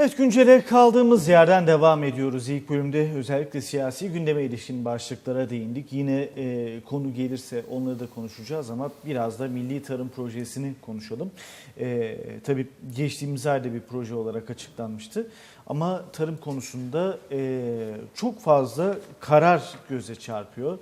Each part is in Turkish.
Evet güncele kaldığımız yerden devam ediyoruz. İlk bölümde özellikle siyasi gündeme ilişkin başlıklara değindik. Yine e, konu gelirse onları da konuşacağız ama biraz da Milli Tarım Projesi'ni konuşalım. E, tabii geçtiğimiz ayda bir proje olarak açıklanmıştı. Ama tarım konusunda e, çok fazla karar göze çarpıyor.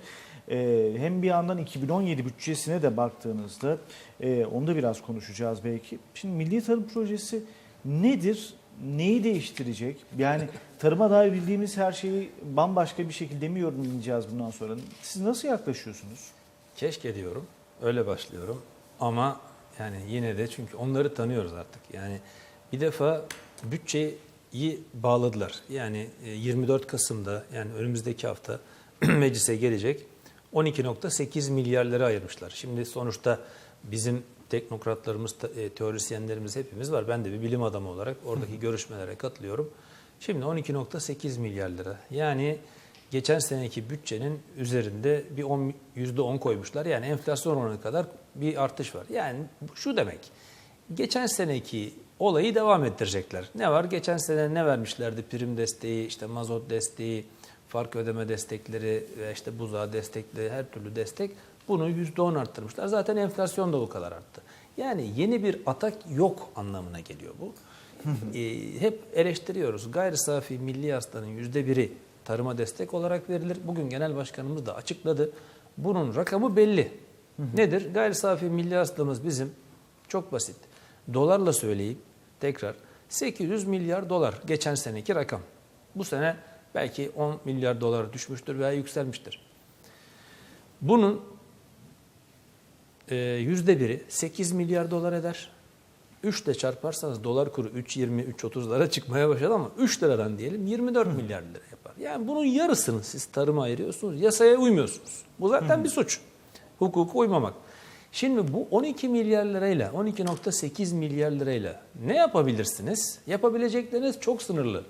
E, hem bir yandan 2017 bütçesine de baktığınızda e, onu da biraz konuşacağız belki. Şimdi Milli Tarım Projesi nedir? Neyi değiştirecek? Yani tarıma dair bildiğimiz her şeyi bambaşka bir şekilde mi yorumlayacağız bundan sonra? Siz nasıl yaklaşıyorsunuz? Keşke diyorum. Öyle başlıyorum. Ama yani yine de çünkü onları tanıyoruz artık. Yani bir defa bütçeyi bağladılar. Yani e, 24 Kasım'da yani önümüzdeki hafta meclise gelecek 12.8 milyar lira ayırmışlar. Şimdi sonuçta bizim teknokratlarımız, te- e, teorisyenlerimiz hepimiz var. Ben de bir bilim adamı olarak oradaki görüşmelere katılıyorum. Şimdi 12.8 milyar lira. Yani geçen seneki bütçenin üzerinde bir 10, %10 koymuşlar. Yani enflasyon oranı kadar bir artış var. Yani şu demek. Geçen seneki olayı devam ettirecekler. Ne var? Geçen sene ne vermişlerdi? Prim desteği, işte mazot desteği, fark ödeme destekleri, ve işte buzağı destekleri, her türlü destek. Bunu %10 arttırmışlar. Zaten enflasyon da o kadar arttı. Yani yeni bir atak yok anlamına geliyor bu. Ee, hep eleştiriyoruz. Gayri safi milli yüzde biri tarıma destek olarak verilir. Bugün genel başkanımız da açıkladı. Bunun rakamı belli. Nedir? Gayri safi milli hasılamız bizim çok basit. Dolarla söyleyeyim tekrar 800 milyar dolar geçen seneki rakam. Bu sene belki 10 milyar dolar düşmüştür veya yükselmiştir. Bunun e, yüzde biri 8 milyar dolar eder. 3 ile çarparsanız dolar kuru 3.20, 3.30'lara çıkmaya başladı ama 3 liradan diyelim 24 milyar lira yapar. Yani bunun yarısını siz tarıma ayırıyorsunuz, yasaya uymuyorsunuz. Bu zaten bir suç. Hukuka uymamak. Şimdi bu 12 milyar lirayla, 12.8 milyar lirayla ne yapabilirsiniz? Yapabilecekleriniz çok sınırlı.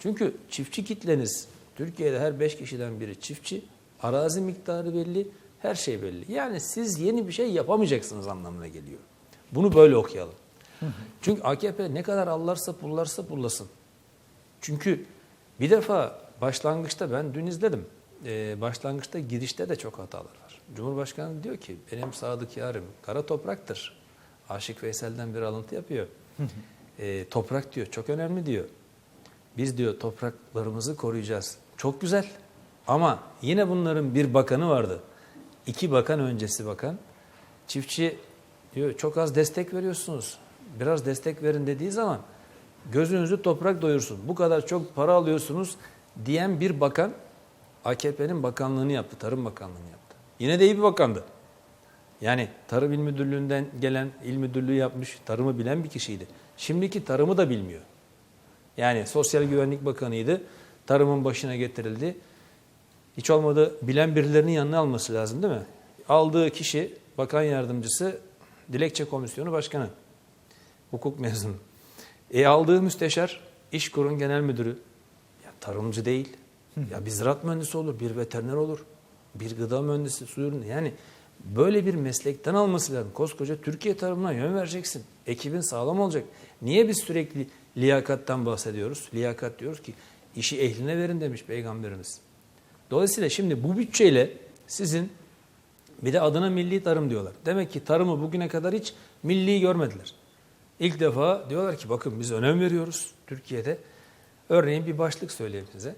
Çünkü çiftçi kitleniz, Türkiye'de her 5 kişiden biri çiftçi, arazi miktarı belli, her şey belli. Yani siz yeni bir şey yapamayacaksınız anlamına geliyor. Bunu böyle okuyalım. Çünkü AKP ne kadar allarsa pullarsa pullasın. Çünkü bir defa başlangıçta ben dün izledim. Ee, başlangıçta girişte de çok hatalar var. Cumhurbaşkanı diyor ki benim sadık yarım kara topraktır. Aşık Veysel'den bir alıntı yapıyor. Ee, toprak diyor çok önemli diyor. Biz diyor topraklarımızı koruyacağız. Çok güzel. Ama yine bunların bir bakanı vardı. İki bakan öncesi bakan. Çiftçi diyor çok az destek veriyorsunuz. Biraz destek verin dediği zaman gözünüzü toprak doyursun. Bu kadar çok para alıyorsunuz diyen bir bakan AKP'nin bakanlığını yaptı. Tarım Bakanlığı'nı yaptı. Yine de iyi bir bakandı. Yani Tarım İl Müdürlüğü'nden gelen il müdürlüğü yapmış, tarımı bilen bir kişiydi. Şimdiki tarımı da bilmiyor. Yani Sosyal Güvenlik Bakanı'ydı. Tarımın başına getirildi. Hiç olmadı bilen birilerinin yanına alması lazım değil mi? Aldığı kişi bakan yardımcısı dilekçe komisyonu başkanı. Hukuk mezunu. E aldığı müsteşar İşkur'un genel müdürü. Ya tarımcı değil. Ya bir ziraat mühendisi olur, bir veteriner olur. Bir gıda mühendisi, su ürünü. Yani böyle bir meslekten alması lazım. Koskoca Türkiye tarımına yön vereceksin. Ekibin sağlam olacak. Niye biz sürekli liyakattan bahsediyoruz? Liyakat diyoruz ki işi ehline verin demiş Peygamberimiz. Dolayısıyla şimdi bu bütçeyle sizin bir de adına milli tarım diyorlar. Demek ki tarımı bugüne kadar hiç milli görmediler. İlk defa diyorlar ki bakın biz önem veriyoruz Türkiye'de. Örneğin bir başlık söyleyeyim size.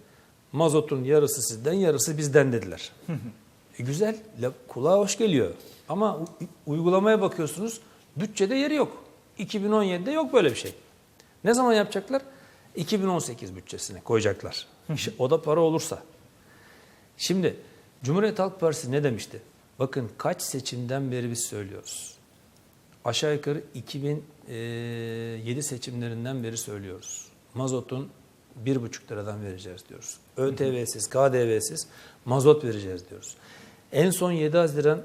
Mazotun yarısı sizden yarısı bizden dediler. e güzel la- kulağa hoş geliyor. Ama uygulamaya bakıyorsunuz bütçede yeri yok. 2017'de yok böyle bir şey. Ne zaman yapacaklar? 2018 bütçesine koyacaklar. O da para olursa. Şimdi Cumhuriyet Halk Partisi ne demişti? Bakın kaç seçimden beri biz söylüyoruz. Aşağı yukarı 2007 seçimlerinden beri söylüyoruz. Mazotun 1,5 liradan vereceğiz diyoruz. ÖTV'siz, KDV'siz mazot vereceğiz diyoruz. En son 7 Haziran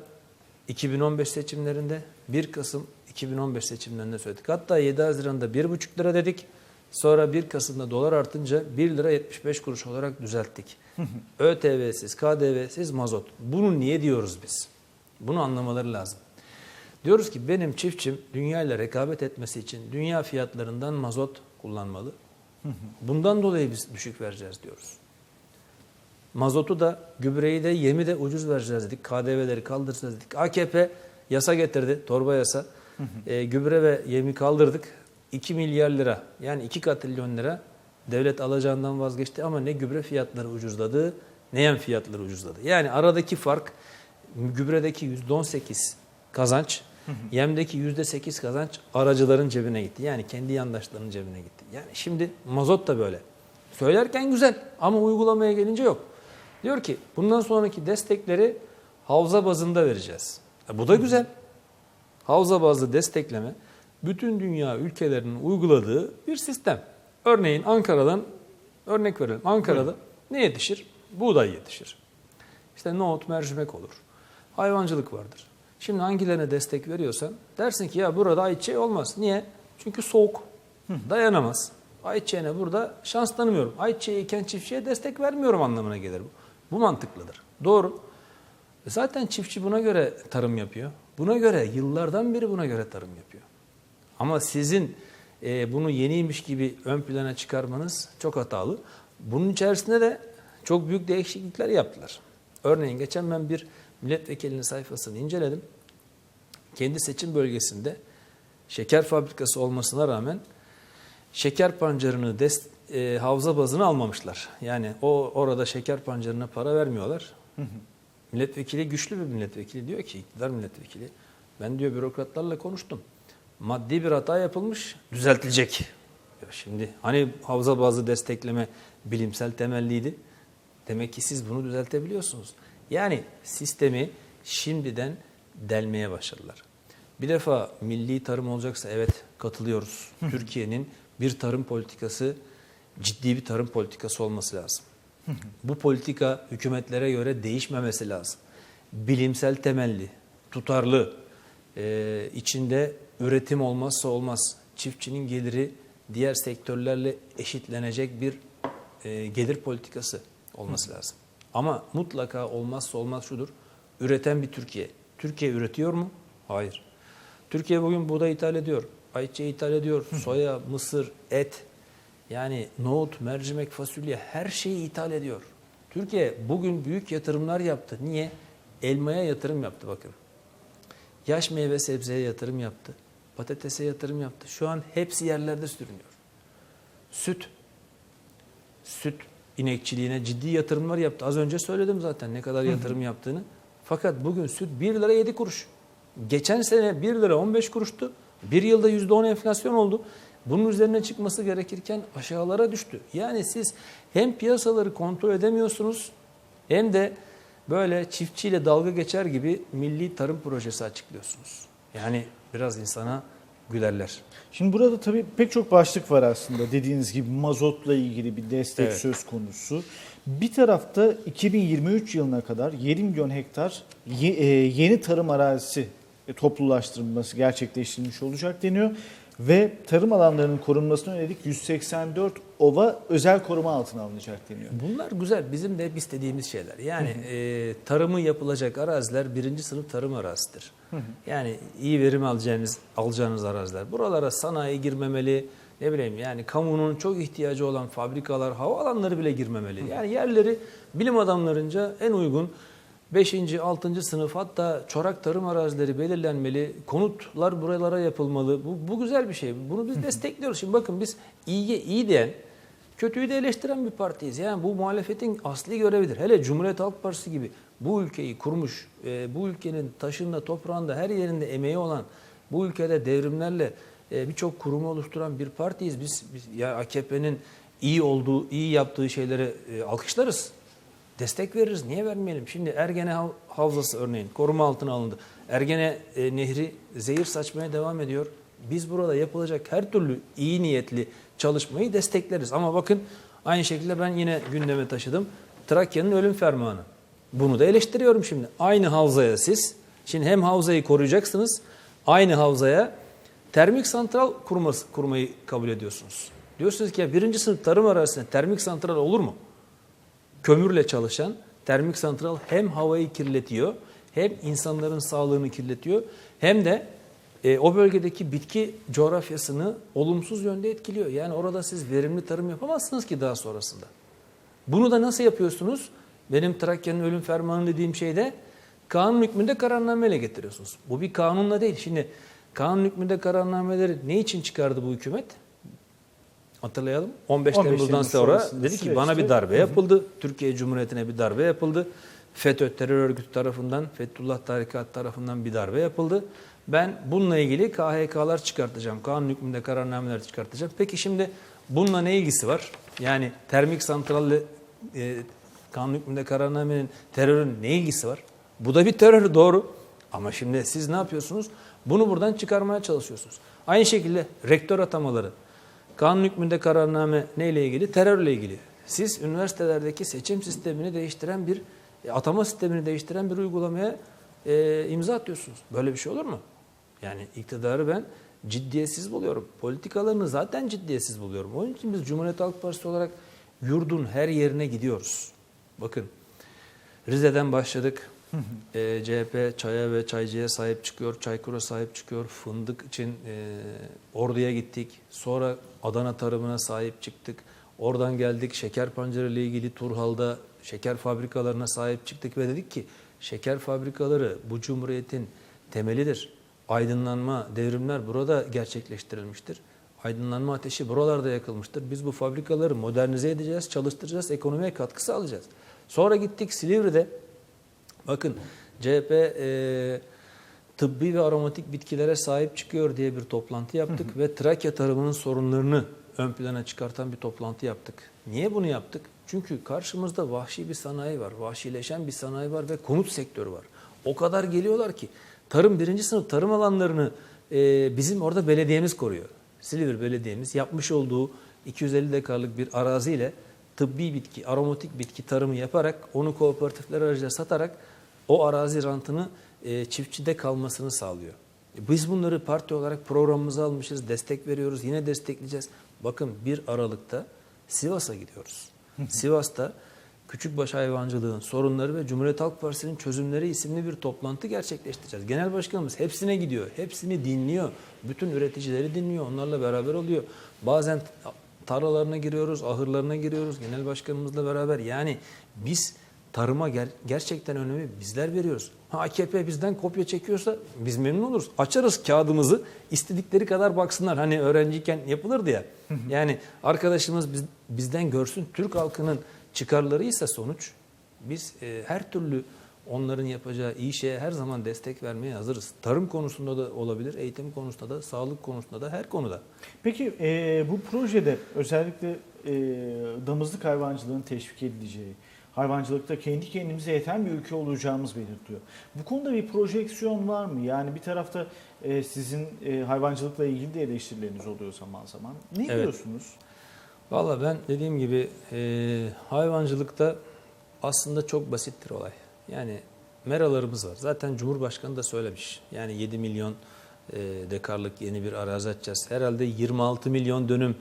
2015 seçimlerinde 1 Kasım 2015 seçimlerinde söyledik. Hatta 7 Haziran'da 1,5 lira dedik. Sonra 1 Kasım'da dolar artınca 1 lira 75 kuruş olarak düzelttik. ÖTV'siz, KDV'siz mazot. Bunu niye diyoruz biz? Bunu anlamaları lazım. Diyoruz ki benim çiftçim dünya ile rekabet etmesi için dünya fiyatlarından mazot kullanmalı. Bundan dolayı biz düşük vereceğiz diyoruz. Mazotu da, gübreyi de, yemi de ucuz vereceğiz dedik. KDV'leri kaldıracağız dedik. AKP yasa getirdi, torba yasa. E, gübre ve yemi kaldırdık. 2 milyar lira yani 2 katrilyon lira devlet alacağından vazgeçti ama ne gübre fiyatları ucuzladı ne yem fiyatları ucuzladı. Yani aradaki fark gübredeki %18 kazanç, yemdeki %8 kazanç aracıların cebine gitti. Yani kendi yandaşlarının cebine gitti. Yani şimdi mazot da böyle. Söylerken güzel ama uygulamaya gelince yok. Diyor ki bundan sonraki destekleri havza bazında vereceğiz. E, bu da güzel. Havza bazlı destekleme bütün dünya ülkelerinin uyguladığı bir sistem. Örneğin Ankara'dan örnek verelim. Ankara'da ne yetişir? Buğday yetişir. İşte nohut, mercimek olur. Hayvancılık vardır. Şimdi hangilerine destek veriyorsan dersin ki ya burada ayçiçeği olmaz. Niye? Çünkü soğuk. Dayanamaz. Ayçiçeğine burada şans tanımıyorum. Ayçiçeği iken çiftçiye destek vermiyorum anlamına gelir bu. Bu mantıklıdır. Doğru. E Zaten çiftçi buna göre tarım yapıyor. Buna göre yıllardan beri buna göre tarım yapıyor. Ama sizin e, bunu yeniymiş gibi ön plana çıkarmanız çok hatalı. Bunun içerisinde de çok büyük değişiklikler yaptılar. Örneğin geçen ben bir milletvekilinin sayfasını inceledim. Kendi seçim bölgesinde şeker fabrikası olmasına rağmen şeker pancarını des, e, havza bazını almamışlar. Yani o orada şeker pancarına para vermiyorlar. Milletvekili güçlü bir milletvekili diyor ki iktidar milletvekili ben diyor bürokratlarla konuştum. Maddi bir hata yapılmış düzeltilecek. Ya şimdi hani havza bazı destekleme bilimsel temelliydi. Demek ki siz bunu düzeltebiliyorsunuz. Yani sistemi şimdiden delmeye başladılar. Bir defa milli tarım olacaksa evet katılıyoruz. Türkiye'nin bir tarım politikası ciddi bir tarım politikası olması lazım. Bu politika hükümetlere göre değişmemesi lazım. Bilimsel temelli, tutarlı, e, içinde üretim olmazsa olmaz, çiftçinin geliri diğer sektörlerle eşitlenecek bir e, gelir politikası olması lazım. Ama mutlaka olmazsa olmaz şudur, üreten bir Türkiye. Türkiye üretiyor mu? Hayır. Türkiye bugün buğday ithal ediyor, ayçiçeği ithal ediyor, soya, mısır, et, yani nohut, mercimek, fasulye her şeyi ithal ediyor. Türkiye bugün büyük yatırımlar yaptı. Niye? Elmaya yatırım yaptı bakın. Yaş meyve sebzeye yatırım yaptı. Patatese yatırım yaptı. Şu an hepsi yerlerde sürünüyor. Süt. Süt inekçiliğine ciddi yatırımlar yaptı. Az önce söyledim zaten ne kadar yatırım yaptığını. Fakat bugün süt 1 lira 7 kuruş. Geçen sene 1 lira 15 kuruştu. Bir yılda %10 enflasyon oldu. Bunun üzerine çıkması gerekirken aşağılara düştü. Yani siz hem piyasaları kontrol edemiyorsunuz hem de böyle çiftçiyle dalga geçer gibi milli tarım projesi açıklıyorsunuz. Yani biraz insana gülerler. Şimdi burada tabii pek çok başlık var aslında. Dediğiniz gibi mazotla ilgili bir destek Evet. söz konusu. Bir tarafta 2023 yılına kadar 7 milyon hektar e, yeni tarım arazisi toplulaştırılması gerçekleştirilmiş olacak deniyor. Ve tarım alanlarının korunmasına yönelik 184 ova özel koruma altına alınacak deniyor. Bunlar güzel. Bizim de hep istediğimiz şeyler. Yani e, tarımı yapılacak araziler birinci sınıf tarım arazisidir. Yani iyi verim alacağınız, alacağınız araziler. Buralara sanayi girmemeli. Ne bileyim yani kamunun çok ihtiyacı olan fabrikalar, havaalanları bile girmemeli. Yani yerleri bilim adamlarınca en uygun 5. 6. sınıf hatta çorak tarım arazileri belirlenmeli. Konutlar buralara yapılmalı. Bu, bu güzel bir şey. Bunu biz destekliyoruz. Şimdi bakın biz iyiye iyi diyen kötüyü de eleştiren bir partiyiz. Yani bu muhalefetin asli görevidir. Hele Cumhuriyet Halk Partisi gibi bu ülkeyi kurmuş, e, bu ülkenin taşında, toprağında, her yerinde emeği olan, bu ülkede devrimlerle e, birçok kurumu oluşturan bir partiyiz. Biz, biz ya AKP'nin iyi olduğu, iyi yaptığı şeyleri e, alkışlarız. Destek veririz. Niye vermeyelim? Şimdi Ergene Hav- Havzası örneğin koruma altına alındı. Ergene e, Nehri zehir saçmaya devam ediyor. Biz burada yapılacak her türlü iyi niyetli çalışmayı destekleriz. Ama bakın aynı şekilde ben yine gündeme taşıdım. Trakya'nın ölüm fermanı. Bunu da eleştiriyorum şimdi. Aynı havzaya siz, şimdi hem havzayı koruyacaksınız, aynı havzaya termik santral kurması, kurmayı kabul ediyorsunuz. Diyorsunuz ki ya birinci sınıf tarım arazisinde termik santral olur mu? Kömürle çalışan termik santral hem havayı kirletiyor hem insanların sağlığını kirletiyor hem de e, o bölgedeki bitki coğrafyasını olumsuz yönde etkiliyor. Yani orada siz verimli tarım yapamazsınız ki daha sonrasında. Bunu da nasıl yapıyorsunuz? Benim Trakya'nın ölüm fermanı dediğim şeyde kanun hükmünde kararnameyle getiriyorsunuz. Bu bir kanunla değil. Şimdi kanun hükmünde kararnameleri ne için çıkardı bu hükümet? Hatırlayalım. 15, 15 Temmuz'dan Temmuz sonra dedi ki bana bir darbe yapıldı. Türkiye Cumhuriyeti'ne bir darbe yapıldı. FETÖ terör örgütü tarafından, Fethullah Tarikat tarafından bir darbe yapıldı. Ben bununla ilgili KHK'lar çıkartacağım. Kanun hükmünde kararnameler çıkartacağım. Peki şimdi bununla ne ilgisi var? Yani termik santralle e, kanun hükmünde kararnamenin terörün ne ilgisi var? Bu da bir terör doğru. Ama şimdi siz ne yapıyorsunuz? Bunu buradan çıkarmaya çalışıyorsunuz. Aynı şekilde rektör atamaları. Kanun hükmünde kararname neyle ilgili? Terörle ilgili. Siz üniversitelerdeki seçim sistemini değiştiren bir, e, atama sistemini değiştiren bir uygulamaya e, imza atıyorsunuz. Böyle bir şey olur mu? Yani iktidarı ben ciddiyetsiz buluyorum. Politikalarını zaten ciddiyetsiz buluyorum. Onun için biz Cumhuriyet Halk Partisi olarak yurdun her yerine gidiyoruz. Bakın Rize'den başladık. E, CHP çaya ve çaycıya sahip çıkıyor, Çaykur'a sahip çıkıyor. Fındık için e, Ordu'ya gittik. Sonra Adana tarımına sahip çıktık. Oradan geldik şeker pancarı ile ilgili Turhal'da şeker fabrikalarına sahip çıktık ve dedik ki şeker fabrikaları bu cumhuriyetin temelidir. Aydınlanma, devrimler burada gerçekleştirilmiştir. Aydınlanma ateşi buralarda yakılmıştır. Biz bu fabrikaları modernize edeceğiz, çalıştıracağız, ekonomiye katkı sağlayacağız. Sonra gittik Silivri'de Bakın CHP e, tıbbi ve aromatik bitkilere sahip çıkıyor diye bir toplantı yaptık ve Trakya tarımının sorunlarını ön plana çıkartan bir toplantı yaptık. Niye bunu yaptık? Çünkü karşımızda vahşi bir sanayi var, vahşileşen bir sanayi var ve konut sektörü var. O kadar geliyorlar ki tarım birinci sınıf tarım alanlarını e, bizim orada belediyemiz koruyor. Silivri Belediye'miz yapmış olduğu 250 dekarlık bir araziyle tıbbi bitki, aromatik bitki tarımı yaparak onu kooperatifler aracılığıyla satarak o arazi rantını e, çiftçide kalmasını sağlıyor. E, Biz bunları parti olarak programımıza almışız, destek veriyoruz, yine destekleyeceğiz. Bakın 1 Aralık'ta Sivas'a gidiyoruz. Sivas'ta küçükbaş hayvancılığın sorunları ve Cumhuriyet Halk Partisi'nin çözümleri isimli bir toplantı gerçekleştireceğiz. Genel Başkanımız hepsine gidiyor, hepsini dinliyor. Bütün üreticileri dinliyor, onlarla beraber oluyor. Bazen tarlalarına giriyoruz, ahırlarına giriyoruz genel başkanımızla beraber. Yani biz tarıma ger- gerçekten önemi bizler veriyoruz. Ha, AKP bizden kopya çekiyorsa biz memnun oluruz. Açarız kağıdımızı istedikleri kadar baksınlar. Hani öğrenciyken yapılırdı ya. Yani arkadaşımız biz, bizden görsün Türk halkının çıkarlarıysa sonuç biz e, her türlü onların yapacağı iyi şeye her zaman destek vermeye hazırız. Tarım konusunda da olabilir, eğitim konusunda da, sağlık konusunda da her konuda. Peki e, bu projede özellikle e, damızlık hayvancılığın teşvik edileceği, hayvancılıkta kendi kendimize yeten bir ülke olacağımız belirtiliyor. Bu konuda bir projeksiyon var mı? Yani bir tarafta e, sizin e, hayvancılıkla ilgili de eleştirileriniz oluyor zaman zaman. Ne Evet. diyorsunuz? Valla ben dediğim gibi e, hayvancılıkta aslında çok basittir olay. Yani meralarımız var. Zaten Cumhurbaşkanı da söylemiş. Yani 7 milyon e, dekarlık yeni bir arazi açacağız. Herhalde 26 milyon dönüm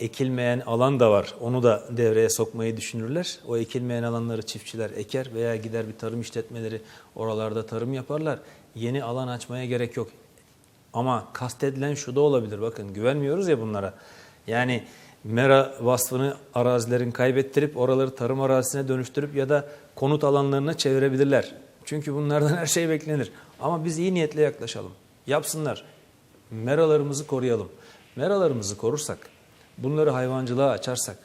ekilmeyen alan da var. Onu da devreye sokmayı düşünürler. O ekilmeyen alanları çiftçiler eker veya gider bir tarım işletmeleri oralarda tarım yaparlar. Yeni alan açmaya gerek yok. Ama kastedilen şu da olabilir. Bakın güvenmiyoruz ya bunlara. Yani mera vasfını arazilerin kaybettirip oraları tarım arazisine dönüştürüp ya da konut alanlarına çevirebilirler. Çünkü bunlardan her şey beklenir. Ama biz iyi niyetle yaklaşalım. Yapsınlar. Meralarımızı koruyalım. Meralarımızı korursak, bunları hayvancılığa açarsak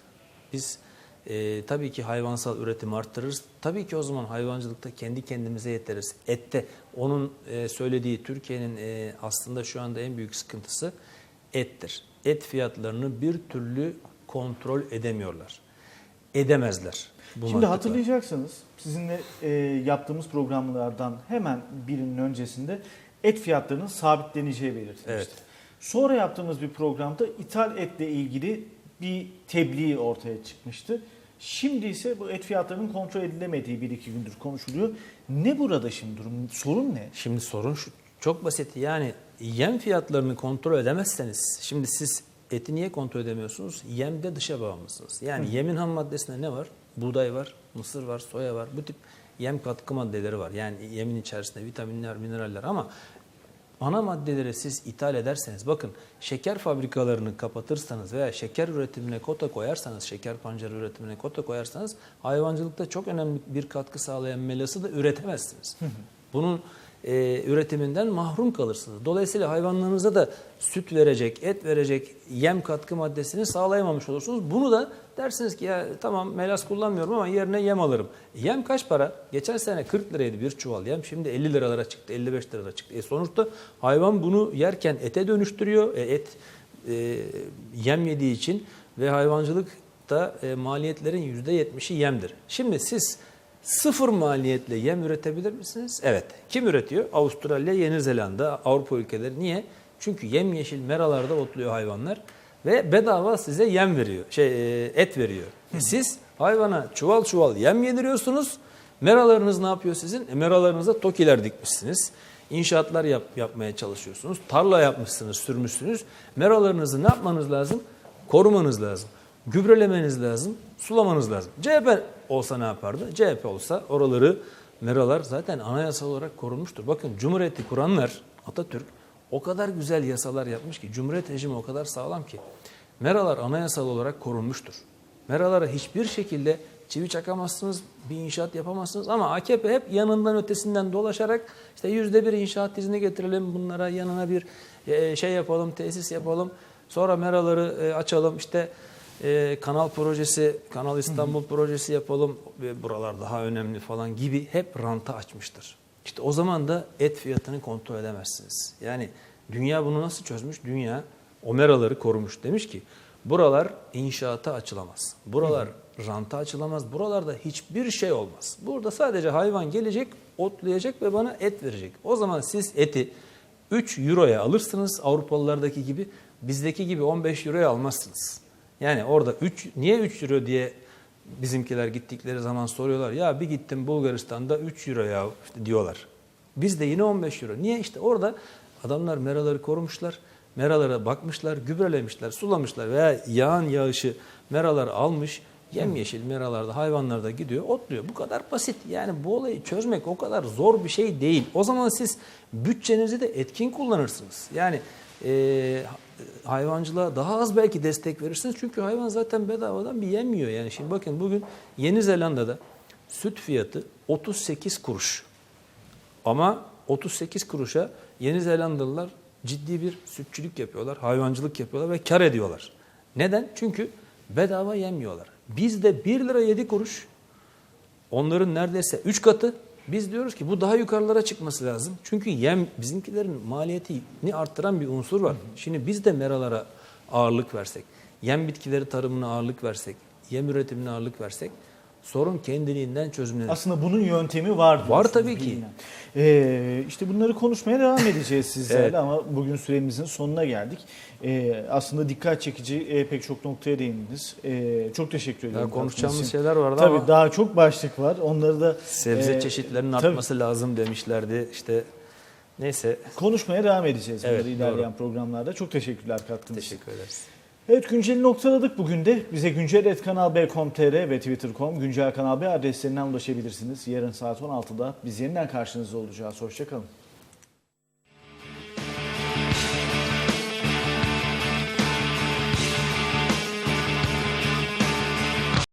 biz e, tabii ki hayvansal üretimi arttırırız. Tabii ki o zaman hayvancılıkta kendi kendimize yeteriz. Ette onun e, söylediği Türkiye'nin e, aslında şu anda en büyük sıkıntısı ettir. Et fiyatlarını bir türlü kontrol edemiyorlar. Edemezler. Bu Şimdi mantıkla. hatırlayacaksınız sizinle e, yaptığımız programlardan hemen birinin öncesinde et fiyatlarının sabitleneceği belirtilmişti. Evet. Sonra yaptığımız bir programda ithal etle ilgili bir tebliğ ortaya çıkmıştı. Şimdi ise bu et fiyatlarının kontrol edilemediği bir iki gündür konuşuluyor. Ne burada şimdi durum? Sorun ne? Şimdi sorun şu. Çok basit. Yani yem fiyatlarını kontrol edemezseniz, şimdi siz eti niye kontrol edemiyorsunuz? Yemde dışa bağımlısınız. Yani yemin ham maddesinde ne var? Buğday var, mısır var, soya var. Bu tip yem katkı maddeleri var. Yani yemin içerisinde vitaminler, mineraller ama ana maddeleri siz ithal ederseniz bakın şeker fabrikalarını kapatırsanız veya şeker üretimine kota koyarsanız şeker pancarı üretimine kota koyarsanız hayvancılıkta çok önemli bir katkı sağlayan melası da üretemezsiniz. Bunun e, üretiminden mahrum kalırsınız. Dolayısıyla hayvanlarınıza da süt verecek, et verecek yem katkı maddesini sağlayamamış olursunuz. Bunu da dersiniz ki ya tamam melas kullanmıyorum ama yerine yem alırım. Yem kaç para? Geçen sene 40 liraydı bir çuval yem. Şimdi 50 liralara çıktı, 55 liralara çıktı. E sonuçta hayvan bunu yerken ete dönüştürüyor. E et e, yem yediği için ve hayvancılıkta e, maliyetlerin %70'i yemdir. Şimdi siz sıfır maliyetle yem üretebilir misiniz? Evet. Kim üretiyor? Avustralya, Yeni Zelanda, Avrupa ülkeleri. Niye? Çünkü yemyeşil meralarda otluyor hayvanlar ve bedava size yem veriyor, şey e, et veriyor. E siz hayvana çuval çuval yem yediriyorsunuz. Meralarınız ne yapıyor sizin? E, meralarınıza tokiler dikmişsiniz. İnşaatlar yap, yapmaya çalışıyorsunuz. Tarla yapmışsınız, sürmüşsünüz. Meralarınızı ne yapmanız lazım? Korumanız lazım. Gübrelemeniz lazım, sulamanız lazım. CHP olsa ne yapardı? CHP olsa oraları meralar zaten anayasal olarak korunmuştur. Bakın Cumhuriyeti kuranlar Atatürk o kadar güzel yasalar yapmış ki Cumhuriyet rejimi o kadar sağlam ki meralar anayasal olarak korunmuştur. Meralara hiçbir şekilde çivi çakamazsınız, bir inşaat yapamazsınız ama AKP hep yanından ötesinden dolaşarak işte yüzde bir inşaat izni getirelim bunlara yanına bir e, şey yapalım, tesis yapalım. Sonra meraları e, açalım işte e, kanal projesi, Kanal İstanbul projesi yapalım ve buralar daha önemli falan gibi hep ranta açmıştır. İşte o zaman da et fiyatını kontrol edemezsiniz. Yani dünya bunu nasıl çözmüş? Dünya o meraları korumuş. Demiş ki buralar inşaata açılamaz. Buralar ranta açılamaz. Buralarda hiçbir şey olmaz. Burada sadece hayvan gelecek, otlayacak ve bana et verecek. O zaman siz eti 3 euroya alırsınız Avrupalılardaki gibi. Bizdeki gibi 15 euroya almazsınız. Yani orada 3 niye 3 euro diye bizimkiler gittikleri zaman soruyorlar. Ya bir gittim Bulgaristan'da 3 euro ya işte diyorlar. Bizde yine 15 euro. Niye? işte orada adamlar meraları korumuşlar. Meralara bakmışlar, gübrelemişler, sulamışlar veya yağın yağışı meralar almış. Yemyeşil meralarda hayvanlar da gidiyor, otluyor. Bu kadar basit. Yani bu olayı çözmek o kadar zor bir şey değil. O zaman siz bütçenizi de etkin kullanırsınız. Yani e, hayvancılığa daha az belki destek verirsiniz. Çünkü hayvan zaten bedavadan bir yem yiyor. Yani şimdi bakın bugün Yeni Zelanda'da süt fiyatı 38 kuruş. Ama 38 kuruşa Yeni Zelandalılar ciddi bir sütçülük yapıyorlar, hayvancılık yapıyorlar ve kar ediyorlar. Neden? Çünkü bedava yemiyorlar. Bizde 1 lira 7 kuruş, onların neredeyse 3 katı. Biz diyoruz ki bu daha yukarılara çıkması lazım. Çünkü yem bizimkilerin maliyetini arttıran bir unsur var. Şimdi biz de meralara ağırlık versek, yem bitkileri tarımına ağırlık versek, yem üretimine ağırlık versek sorun kendiliğinden çözümlenir. Aslında bunun yöntemi var. Var tabii ki. Ee, işte bunları konuşmaya devam edeceğiz sizlerle Evet. ama bugün süremizin sonuna geldik. Ee, aslında dikkat çekici e, pek çok noktaya değindiniz. Ee, çok teşekkür ediyorum. Daha konuşacağımız için. şeyler vardı Tabii ama daha çok başlık var. Onları da sebze e, çeşitlerinin tabii. artması lazım demişlerdi. İşte neyse konuşmaya devam edeceğiz Evet, bunları ilerleyen doğru. programlarda. Çok teşekkürler katkınız için. teşekkür ederiz. Evet günceli noktaladık bugün de. Bize güncel.kanalb.com.tr ve twitter.com güncel kanal B adreslerinden ulaşabilirsiniz. Yarın saat 16'da biz yeniden karşınızda olacağız. Hoşçakalın.